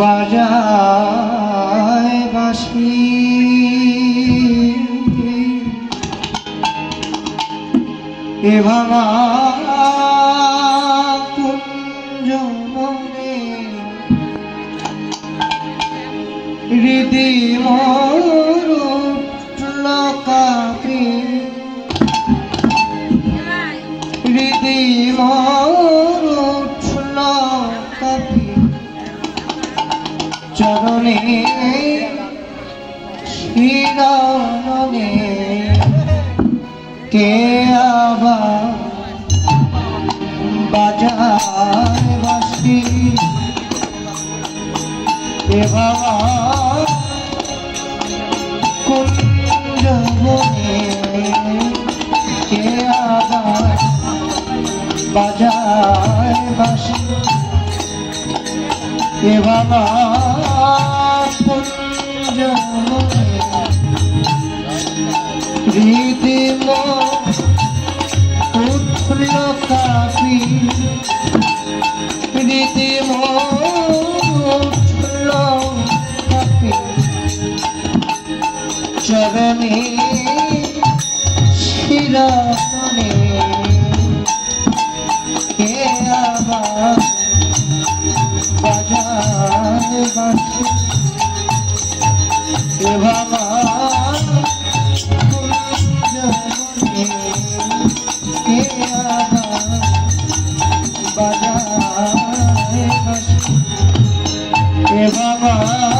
বাজায় বাসি এ ভাঙা কুঞ্জ মনে হৃদি মোর উঠল কে আবার বাজায় বাসি এ বাবা কুঞ্জ বনে কে আবার রীতিম উঠল কাপি চরণে শিরণে বাবা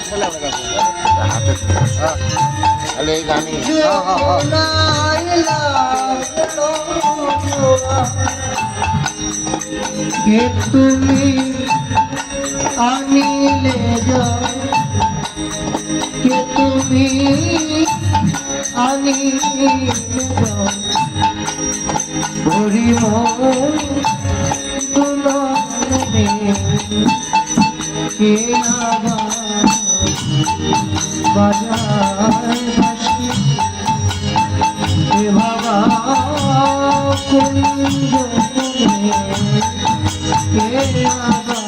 কোহেলা যমুনায় লাগল কোহেলা ডাকলো তাহলে এই গানই। যমুনায় লাগল কে তুমি আনিলে কে তুমি আনিলে ভরি মন কে আবার বাজায় বাসি এ বাবা কুঞ্জ কে আবার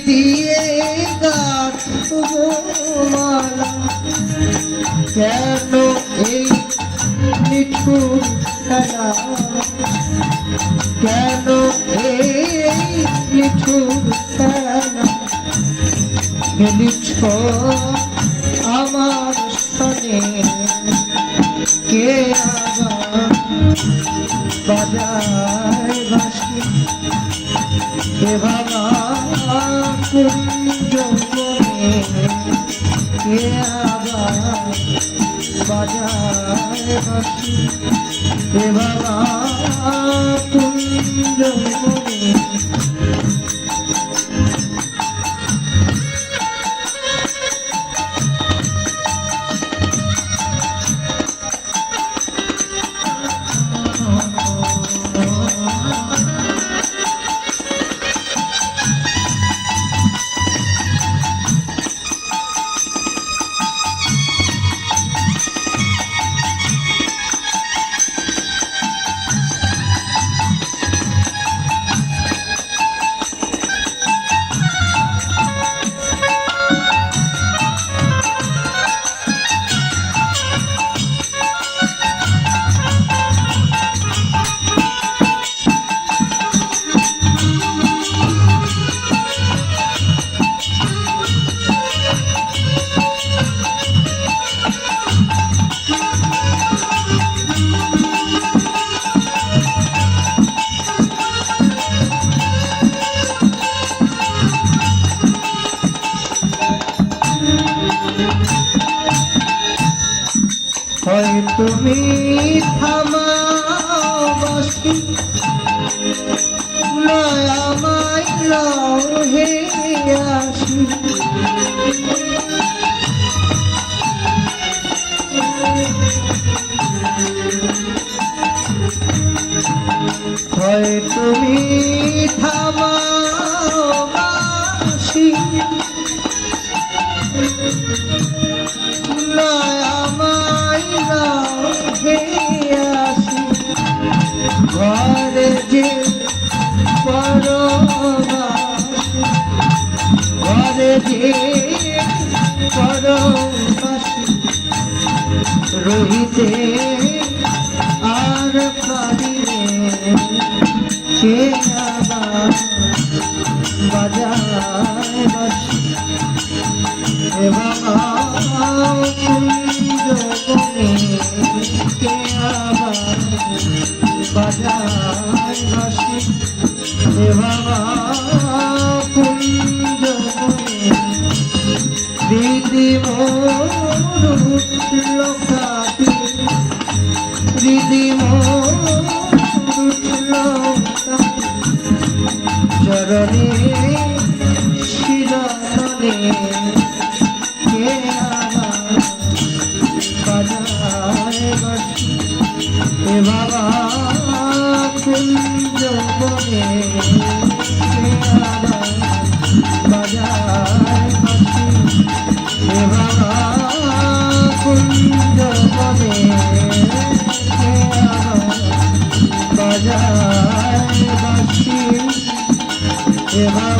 দিয়ে মালা। কেন এই নিঠুর খেলা? কেন এই নিঠুর খেলা? খেলিছ আমার সনে? কে আবার বাজায় বাসি কে বাবা বাজায় বাসি কে বাবা কুঞ্জ হয় তুমি থামাবাসি। নয় আমায় লও হে আসি। রহিতে আর পারিলে কে আবার বাজায় বাসি। বাবা কে আবার দিদি মোর চরণে শিরনে কে আমার বাজায় বাসি? এ বাবা কুঞ্জ বনে কে আমার বাজায় বাসি? এ বাবা কুঞ্জ এ